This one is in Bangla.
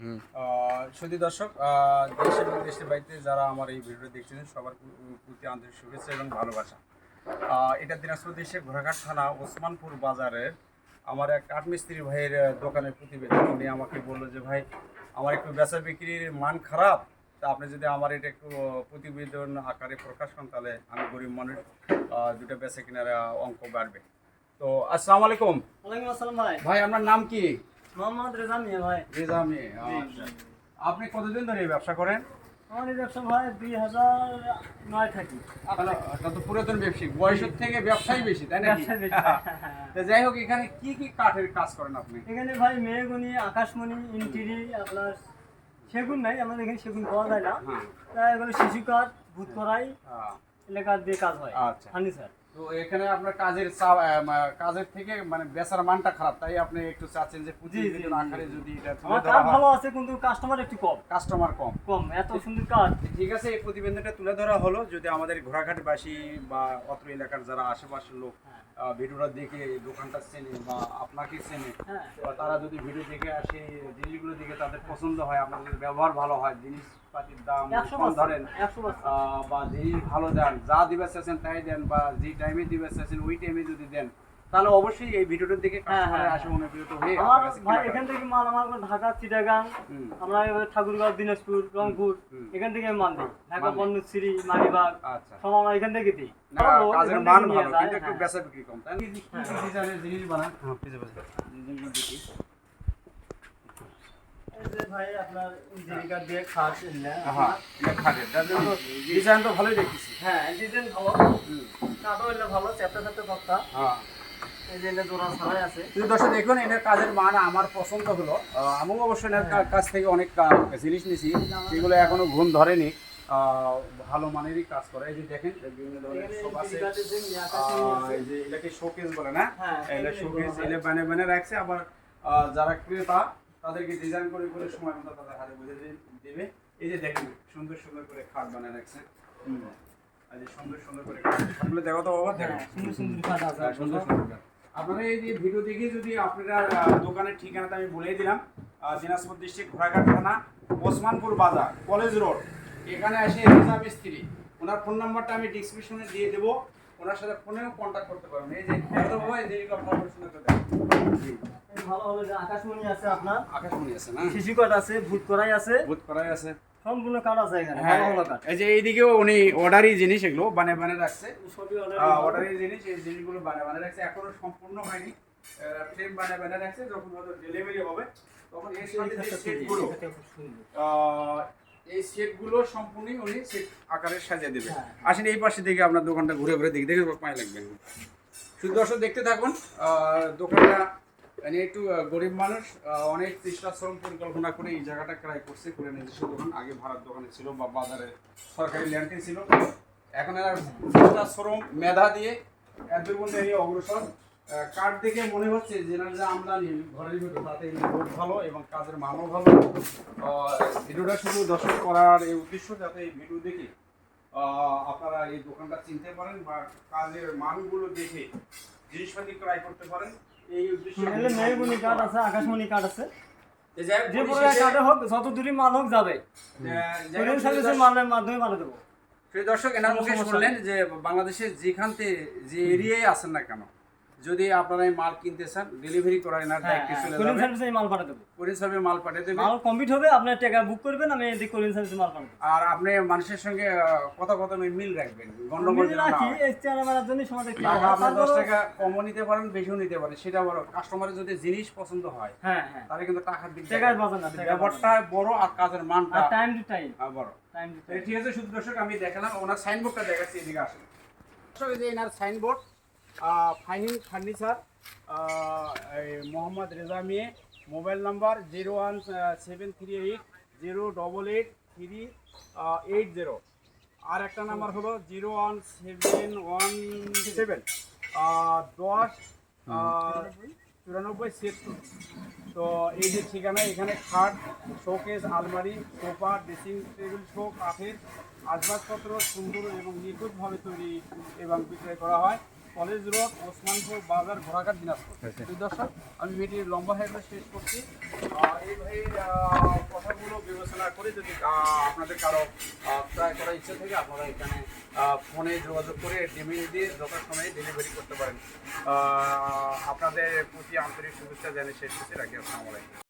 হুম। সুদী দর্শক দেশ এবং দেশের বাড়িতে যারা আমার এই ভিডিও দেখছেন সবার প্রতি আন্তরিক শুভেচ্ছা এবং ভালোবাসা। এটা দিনাজপুর দেশের ঘোড়াঘাট থানা ওসমানপুর বাজারের আমার এক কাঠমিস্ত্রি ভাইয়ের দোকানের প্রতিবেদন। উনি আমাকে বলল যে ভাই আমার একটু বেচা বিক্রির মান খারাপ তা আপনি যদি আমার এটা একটু প্রতিবেদন আকারে প্রকাশ করেন তাহলে আমি গরিব মানুষ দুটো বেচা কেনার অঙ্ক বাড়বে। তো আসসালামু আলাইকুম। ওয়ালাইকুম আসসালাম ভাই। ভাই আপনার নাম কি? মোহাম্মদ রেজা মিয়া ভাই। রেজা মেয়ে আচ্ছা। আপনি কতদিন ধরে এই ব্যবসা করেন? আমার এই ব্যবসা ভাই দুই হাজার নয় থাকি। তো পুরাতন বয়সের থেকে ব্যবসায় বেশি তাই না ব্যবসা বেশি। তো যাই হোক এখানে কি কি কাঠের কাজ করেন আপনি? এখানে ভাই মেয়েগুনি আকাশমণি ইনটিরি আপনার সেগুন নাই আমাদের এখানে সেগুন পাওয়া যায় না। হ্যাঁ। তাই এগুলো শিশু কাঠ ভূত করাই এলাকার দিয়ে কাজ হয় আচ্ছা। ফার্নিচার। তো এখানে আপনার কাজের কাজের থেকে মানে বেচার মানটা খারাপ তাই আপনি একটু চাচ্ছেন যে প্রতিবেদন জি, আকারে যদি এটা ভালো আছে কিন্তু কাস্টমার একটু কম। কাস্টমার কম। কম এত সুন্দর কাজ। ঠিক আছে এই প্রতিবেদনটা তুলে ধরা হলো যদি আমাদের ঘোড়াঘাটবাসী বা অত্র এলাকার যারা আশেপাশের লোক হ্যাঁ। ভিডিওটা দেখে দোকানটা চেনে বা আপনাকে চেনে হ্যাঁ। তারা যদি ভিডিও দেখে আসে জিনিসগুলো দেখে তাদের পছন্দ হয় আপনাদের ব্যবহার ভালো হয় জিনিসপাতির দাম ধরেন বা জিনিস ভালো দেন যা দিবে চাচ্ছেন তাই দেন বা যে টাইমে দিবে চাচ্ছেন ওই টাইমে যদি দেন তাহলে অবশ্যই এই ভিডিওটার দিকে হ্যাঁ, কাস্টমার হ্যাঁ, আসে অনুপ্রেরিত হয়ে আমার ভাই এখান থেকে মাল আমার ঢাকা চিটাগাং আমরা ঠাকুরগাঁও দিনাজপুর রংপুর এখান থেকে মাল দিই। ঢাকা দিই। বন্যশ্রী মালিবাগ আচ্ছা। সব আমরা এখান থেকে দিই। কাজের মান ভালো কিন্তু একটু হ্যাঁ। বেচা বিক্রি কম তাই কি কি ডিজাইনের জিনিস বানান হ্যাঁ পিছে পিছে জিনিসগুলো দেখি এই যে ভাই আপনার জীবিকা দিয়ে খাট হ্যাঁ খাটের তার জন্য ডিজাইন তো ভালোই দেখতেছি হ্যাঁ ডিজাইন ভালো হুম, কাঠও এলে ভালো চ্যাপটা চ্যাপটা তক্তা হ্যাঁ এই যে এলে জোড়া ছাড়াই আছে কিন্তু দর্শক দেখুন এটার কাজের মান আমার পছন্দ হলো আমিও অবশ্যই এনার কাছ থেকে অনেক জিনিস নিছি এখনও ঘুম ধরেনি ভালো মানেরই কাজ করে এই যে দেখেন বিভিন্ন ধরনের এই যে এটাকে শোকেস বলে না এটা শোকেস বলা হয়। এলে বানে বানে রাখছে আবার যারা ক্রেতা তাদেরকে ডিজাইন করে করে সময় মতো তাদের হাতে বুঝে দেবে এই যে দেখেন সুন্দর সুন্দর করে খাট বানিয়ে রাখছে। যে সুন্দর সুন্দর করে খাট। খাটগুলো দেখো তো বাবা দেখো হ্যাঁ, সুন্দর সুন্দর খাট আছে হ্যাঁ, সুন্দর সুন্দর। আপনারা এই যে ভিডিও দেখে যদি আপনারা দোকানের ঠিকানাটা আমি বলে দিলাম দিনাজপুর ডিস্ট্রিক্ট ঘোড়াঘাট থানা ওসমানপুর বাজার কলেজ রোড এখানে এসে রেজা মিস্ত্রি ওনার ফোন নাম্বারটা আমি ডিসক্রিপশনে দিয়ে দেবো ওনার সাথে ফোনেও কন্ট্যাক্ট করতে পারবেন। এই যে দেখো তো যে এগুলো ভালো করে ভালো হলো যে আকাশমণি আছে আপনার। আকাশমণি আছে না? শিশু কাঠ আছে ভূত করাই আছে। বোধ করাই আছে। সম্পূর্ণ কাঠ আছে এখানে হ্যাঁ ভালো ভালো কাঠ। এই যে এইদিকেও উনি অর্ডারই জিনিস এগুলো বানে বানে রাখছে। সবই order আহ, জিনিস এই জিনিসগুলো বানিয়ে বানিয়ে রাখছে। এখনও সম্পূর্ণ হয়নি। ফ্রেম বানিয়ে বানিয়ে রাখছে। যখন হয়তো ডেলিভারি হবে তখন এর সাথে সেটগুলো এই সেটগুলো সম্পূর্ণই উনি সেট আকারে সাজিয়ে দেবে হ্যাঁ। আসেন এই পাশে দেখে আপনার দোকানটা ঘুরে ঘুরে দেখে। দেখে পায়ে লাগবে শুধু দর্শক দেখতে থাকুন দোকানটা মানে একটু গরিব মানুষ অনেক চেষ্টা শ্রম পরিকল্পনা করে এই জায়গাটা ক্রয় করছে করে নিজস্ব দোকান। আগে ভাড়ার দোকানে ছিল বা বাজারে সরকারি ল্যান্ডে ছিল। এখন এরা চেষ্টা শ্রম মেধা দিয়ে এত বন্ধু এই অগ্রসর কাঠ দেখে মনে হচ্ছে যে আমদানি ঘরের ভিতর তাতে লোক ভালো এবং কাজের মানও ভালো। ভিডিওটা শুধু দর্শক করার এই উদ্দেশ্য যাতে এই ভিডিও দেখে আপনারা এই দোকানটা চিনতে পারেন বা কাজের মানগুলো দেখে জিনিসপাতি ক্রয় করতে পারেন। এই উদ্দেশ্যে মেহগুনি কাঠ আছে আকাশমণি কাঠ আছে। যে প্রকার কাঠে হোক যত দূরই মাল হোক যাবে। মালের মাধ্যমে পাঠিয়ে দেবো। সেই দর্শক এনার মুখে শুনলেন যে বাংলাদেশের যেখান থেকে যে এরিয়ায় আছেন না কেন যদি আপনারা এই মাল কিনতে চান ডেলিভারি করার এনার হ্যাঁ দায়িত্বে চলে কোরিয়ান যাবে সার্ভিসে মাল পাঠিয়ে দেবো কোরিয়ার সার্ভে মাল পাঠিয়ে দেবে। মাল কমপ্লিট হবে আপনার টাকা বুক করবেন আমি এদিকে কোরিয়ান সার্ভিসে মাল পাঠাবো আর আপনি মানুষের সঙ্গে কথা কথা মিল রাখবেন গন্ডগোল যেন না হয়। এই চেয়ার মারার জন্য টাকা। আপনার দশ তারপরেও- টাকা কমও নিতে পারেন বেশিও নিতে পারেন সেটা বড়। কাস্টমারের যদি জিনিস পছন্দ হয় হ্যাঁ হ্যাঁ। তাহলে কিন্তু টাকার দিক টাকার বাজার না ব্যাপারটা বড় আর কাজের মানটা টাইম টু টাইম আহ, বড়। টাইম টু তো ঠিক আছে শুধু দর্শক আমি দেখালাম ওনার সাইনবোর্ডটা দেখাচ্ছি এদিকে আসেন। এই যে এনার signboard ফাইনিং furniture Mohammad Reza Miah, mobile number zero one seven three eight zero double eight three eight zero. আর একটা নাম্বার হলো zero one, seven one, seven দশ চুরানব্বই, ছিয়াত্তর। তো এই যে ঠিকানা, এখানে খাট, শোকেস, আলমারি, সোফা, ড্রেসিং টেবিল শো কাঠের আসবাবপত্র সুন্দর এবং নিখুঁতভাবে তৈরি এবং বিক্রয় করা হয়। কলেজ রোড ওসমানপুর বাজার ঘোড়াঘাট দিনাজপুর। দুই দর্শক আমি ভিডিও লম্বা হয়ে শেষ করছি। এই ভাইয়ের আহ, আলোচনা করে যদি আপনাদের কারও ক্রয় করার ইচ্ছে থাকে আপনারা এখানে ফোনে যোগাযোগ করে ডিমিল দিয়ে যথাসময়ে ডেলিভারি করতে পারেন। আপনাদের প্রতি আন্তরিক শুভেচ্ছা জানিয়ে শেষ করছি। রাখি আসসালামু আলাইকুম।